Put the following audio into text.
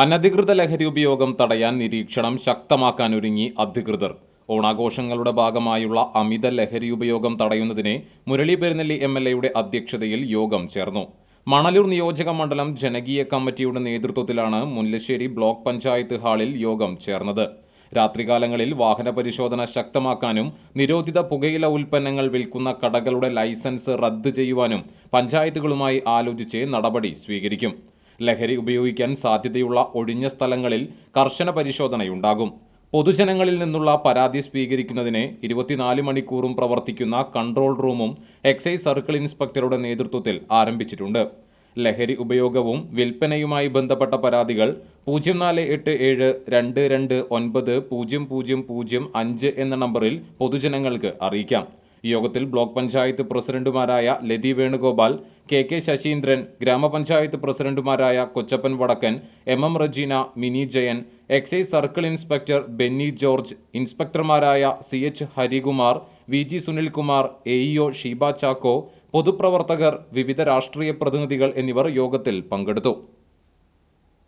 അനധികൃത ലഹരി ഉപയോഗം തടയാൻ നിരീക്ഷണം ശക്തമാക്കാൻ ഒരുങ്ങി അധികൃതർ. ഓണാഘോഷങ്ങളുടെ ഭാഗമായുള്ള അമിത ലഹരി ഉപയോഗം തടയുന്നതിന് മുരളി പെരുന്നെല്ലി എം എൽ എയുടെ അധ്യക്ഷതയിൽ യോഗം ചേർന്നു. മണലൂർ നിയോജക മണ്ഡലം ജനകീയ കമ്മിറ്റിയുടെ നേതൃത്വത്തിലാണ് മുല്ലശ്ശേരി ബ്ലോക്ക് പഞ്ചായത്ത് ഹാളിൽ യോഗം ചേർന്നത്. രാത്രികാലങ്ങളിൽ വാഹന പരിശോധന ശക്തമാക്കാനും നിരോധിത പുകയില ഉൽപ്പന്നങ്ങൾ വിൽക്കുന്ന കടകളുടെ ലൈസൻസ് റദ്ദ് ചെയ്യുവാനും പഞ്ചായത്തുകളുമായി ആലോചിച്ച് നടപടി സ്വീകരിക്കും. ലഹരി ഉപയോഗിക്കാൻ സാധ്യതയുള്ള ഒഴിഞ്ഞ സ്ഥലങ്ങളിൽ കർശന പരിശോധനയുണ്ടാകും. പൊതുജനങ്ങളിൽ നിന്നുള്ള പരാതി സ്വീകരിക്കുന്നതിന് ഇരുപത്തിനാല് മണിക്കൂറും പ്രവർത്തിക്കുന്ന കൺട്രോൾ റൂമും എക്സൈസ് സർക്കിൾ ഇൻസ്പെക്ടറുടെ നേതൃത്വത്തിൽ ആരംഭിച്ചിട്ടുണ്ട്. ലഹരി ഉപയോഗവും വിൽപ്പനയുമായി ബന്ധപ്പെട്ട പരാതികൾ പൂജ്യം നാല് എട്ട് ഏഴ് രണ്ട് രണ്ട് ഒൻപത് പൂജ്യം പൂജ്യം പൂജ്യം അഞ്ച് എന്ന നമ്പറിൽ പൊതുജനങ്ങൾക്ക് അറിയിക്കാം. യോഗത്തിൽ ബ്ലോക്ക് പഞ്ചായത്ത് പ്രസിഡന്റുമാരായ ലതി വേണുഗോപാൽ കെ കെ ശശീന്ദ്രൻ ഗ്രാമപഞ്ചായത്ത് പ്രസിഡന്റുമാരായ Kochappan Vadakkan M M Rejeena Mini Jayan excise circle inspector Benny George ഇൻസ്പെക്ടർമാരായ C H Harikumar V G Sunilkumar A EO Sheeba Chacko പൊതുപ്രവർത്തകർ വിവിധ രാഷ്ട്രീയ പ്രതിനിധികൾ എന്നിവർ യോഗത്തിൽ പങ്കെടുത്തു.